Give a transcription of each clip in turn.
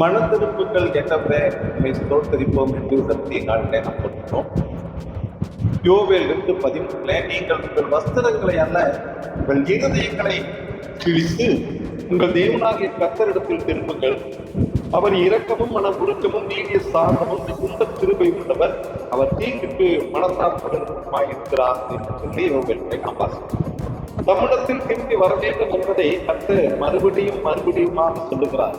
மனத்திருப்புகள் என்றவரை நம்மை தோற்கடிப்போம் என்று சக்தியை நாளிலே நாம் கொடுக்கிறோம் யோவேல் எட்டு பதிமூணுல நீங்கள் உங்கள் வஸ்திரங்களை அல்ல உங்கள் இருதயங்களை கிழித்து உங்கள் தேவனாகிய கத்தரிடத்தில் திரும்புங்கள். அவர் இரக்கமும் மன உருக்கமும் நீடிய சாந்தமும் மிகுந்த கிருபை உள்ளவர். அவர் தீங்குக்கு மனசார்புடனுமாய் இருக்கிறார் என்று சொல்லி யோவேலை நாம் வாசிக்கிறோம். தமிழத்தில் திரும்பி வர வேண்டும் என்பதை கத்து மறுபடியும் மறுபடியுமாக சொல்லுகிறார்.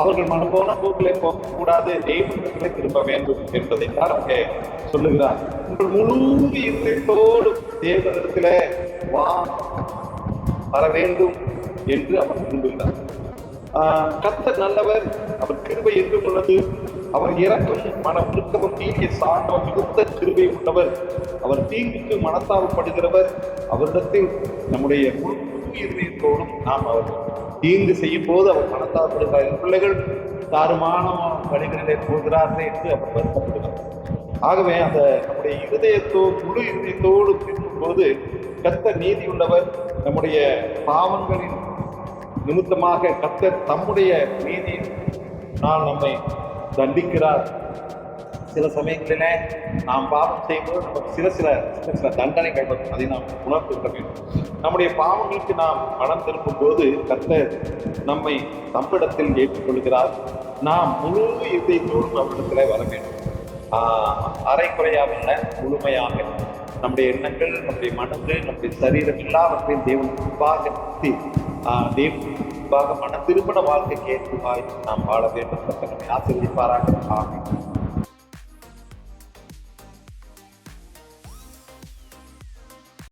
அவர்கள் மனப்போன போக்கிலே போகக்கூடாது. தெய்வங்களை திரும்ப வேண்டும் என்பதை தான் அங்கே சொல்லுகிறார்? உங்கள் முழு இதயத்தோடு தேவனிடத்தில வா வர வேண்டும் என்று அவர் விரும்புகிறார். கத்தர் நல்லவர் அவர் கிருபை என்று உள்ளது. அவர் இறக்கும் மன உருக்கமும் தீங்கிய சாண்டவம் மிகுந்த கிருபை உள்ளவர். அவர் தீங்குக்கு மனத்தாபப்படுகிறவர் அவரிடத்தில் நம்முடைய முழு இருதயத்தோடும் நாம் அவர் தீங்கு செய்யும் போது அவர் மனத்தாப்படுகிறார் என் பிள்ளைகள் தாறுமான வழிகளிலே போகிறார்கள் என்று அவர் வருத்தப்படுகிறார். ஆகவே அந்த நம்முடைய இருதயத்தோ முழு இருதயத்தோடு போது கர்த்தர் நீதியுள்ளவர். நம்முடைய பாவங்களின் நிமித்தமாக கத்த தம்முடைய நீதி நான் நம்மை தண்டிக்கிறார். சில சமயங்களிலே நாம் பாவம் செய்யும்போது நமக்கு சில சில சில சில தண்டனைகள் வரும். அதை நாம் உணர்ந்து கொள்ள வேண்டும். நம்முடைய பாவங்களுக்கு நாம் மனம் திரும்பும் போது கர்த்தர் நம்மை தம்மிடத்தில் ஏற்றுக்கொள்கிறார். நாம் முழு இதயத்தோடும் நம்மிடத்தில் வர வேண்டும். அரை குறையாக அல்ல முழுமையாக. நம்முடைய எண்ணங்கள் நம்முடைய மனது நம்முடைய சரீரம் எல்லாவற்றையும் தேவன் முன்பாக நிறுத்தி தேவன் முன்பாக மன திருமண வாழ்க்கைக்கு ஏற்றுவாய் நாம் வாழ வேண்டும். கர்த்தர் நம்மை ஆசிரியப்பாராக ஆகும்